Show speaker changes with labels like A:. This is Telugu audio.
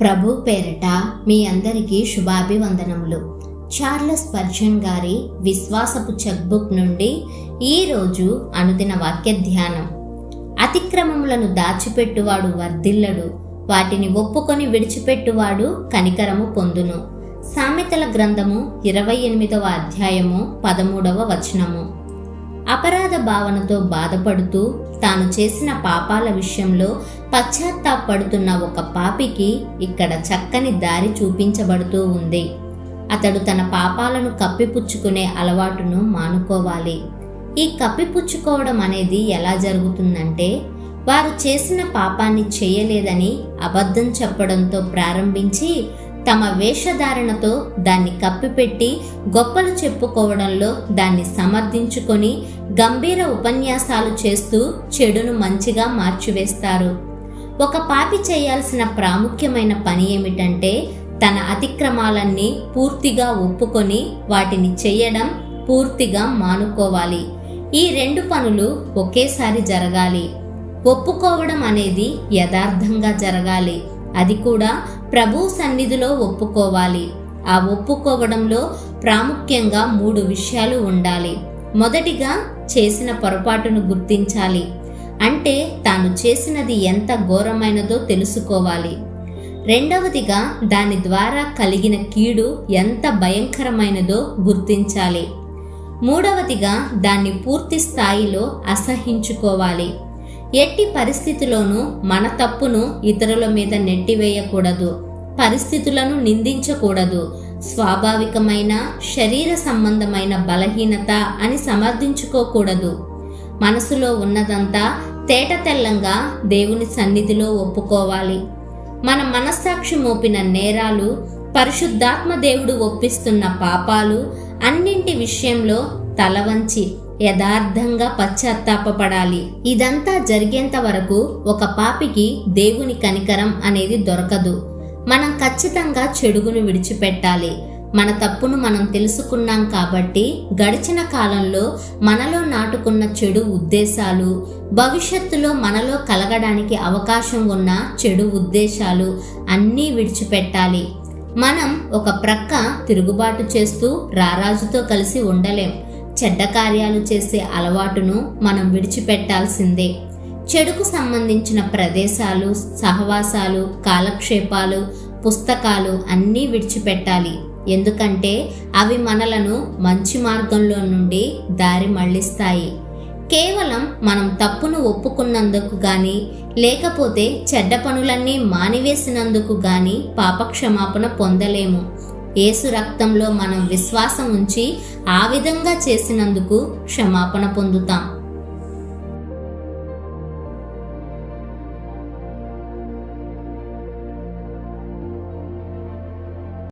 A: ప్రభు పేరట మీ అందరికీ శుభాభివందనములు. చార్లెస్ పర్జన్ గారి విశ్వాసపు చెక్బుక్ నుండి ఈరోజు అనుదిన వాక్య ధ్యానం. అతిక్రమములను దాచిపెట్టువాడు వర్ధిల్లడు వాటిని ఒప్పుకొని విడిచిపెట్టువాడు కనికరము పొందును. సామెతల గ్రంథము ఇరవై ఎనిమిదవ అధ్యాయము పదమూడవ వచనము. అపరాధ భావనతో బాధపడుతూ తాను చేసిన పాపాల విషయంలో పశ్చాత్తాపడుతున్న ఒక పాపికి ఇక్కడ చక్కని దారి చూపించబడుతూ ఉంది. అతడు తన పాపాలను కప్పిపుచ్చుకునే అలవాటును మానుకోవాలి. ఈ కప్పిపుచ్చుకోవడం అనేది ఎలా జరుగుతుందంటే వారు చేసిన పాపాన్ని చేయలేదని అబద్ధం చెప్పడంతో ప్రారంభించి తమ వేషధారణతో దాన్ని కప్పిపెట్టి గొప్పలు చెప్పుకోవడంలో దాన్ని సమర్థించుకొని గంభీర ఉపన్యాసాలు చేస్తూ చెడును మంచిగా మార్చివేస్తారు. ఒక పాపి చేయాల్సిన ప్రాముఖ్యమైన పని ఏమిటంటే తన అతిక్రమాలన్నీ పూర్తిగా ఒప్పుకొని వాటిని చేయడం పూర్తిగా మానుకోవాలి. ఈ రెండు పనులు ఒకేసారి జరగాలి. ఒప్పుకోవడం అనేది యథార్థంగా జరగాలి. అది కూడా ప్రభు సన్నిధిలో ఒప్పుకోవాలి. ఆ ఒప్పుకోవడంలో ప్రాముఖ్యంగా మూడు విషయాలు ఉండాలి. మొదటిగా చేసిన పొరపాటును గుర్తించాలి. అంటే తాను చేసినది ఎంత ఘోరమైనదో తెలుసుకోవాలి. రెండవదిగా దాని ద్వారా కలిగిన కీడు ఎంత భయంకరమైనదో గుర్తించాలి. మూడవదిగా దాన్ని పూర్తి స్థాయిలో అసహించుకోవాలి. ఎట్టి పరిస్థితిలోనూ మన తప్పును ఇతరుల మీద నెట్టివేయకూడదు. పరిస్థితులను నిందించకూడదు. స్వాభావికమైన శరీర సంబంధమైన బలహీనత అని సమర్థించుకోకూడదు. మనసులో ఉన్నదంతా తేట తెల్లంగా దేవుని సన్నిధిలో ఒప్పుకోవాలి. మన మనస్సాక్షి మోపిన నేరాలు పరిశుద్ధాత్మ దేవుడు ఒప్పిస్తున్న పాపాలు అన్నింటి విషయంలో తలవంచి యథార్థంగా పశ్చాత్తాపపడాలి. ఇదంతా జరిగేంత వరకు ఒక పాపికి దేవుని కనికరం అనేది దొరకదు. మనం ఖచ్చితంగా చెడుగును విడిచిపెట్టాలి. మన తప్పును మనం తెలుసుకున్నాం కాబట్టి గడిచిన కాలంలో మనలో నాటుకున్న చెడు ఉద్దేశాలు భవిష్యత్తులో మనలో కలగడానికి అవకాశం ఉన్న చెడు ఉద్దేశాలు అన్నీ విడిచిపెట్టాలి. మనం ఒక ప్రక్క తిరుగుబాటు చేస్తూ రారాజుతో కలిసి ఉండలేం. చెడ్డ కార్యాలు చేసే అలవాటును మనం విడిచిపెట్టాల్సిందే. చెడుకు సంబంధించిన ప్రదేశాలు సహవాసాలు కాలక్షేపాలు పుస్తకాలు అన్నీ విడిచిపెట్టాలి. ఎందుకంటే అవి మనలను మంచి మార్గంలో నుండి దారి మళ్ళిస్తాయి కేవలం మనం తప్పును ఒప్పుకున్నందుకు గాని లేకపోతే చెడ్డ పనులన్నీ మానివేసినందుకు గాని పాపక్షమాపణ పొందలేము. యేసు రక్తంలో మనం విశ్వాసం ఉంచి ఆ విధంగా చేసినందుకు క్షమాపణ పొందుతాం.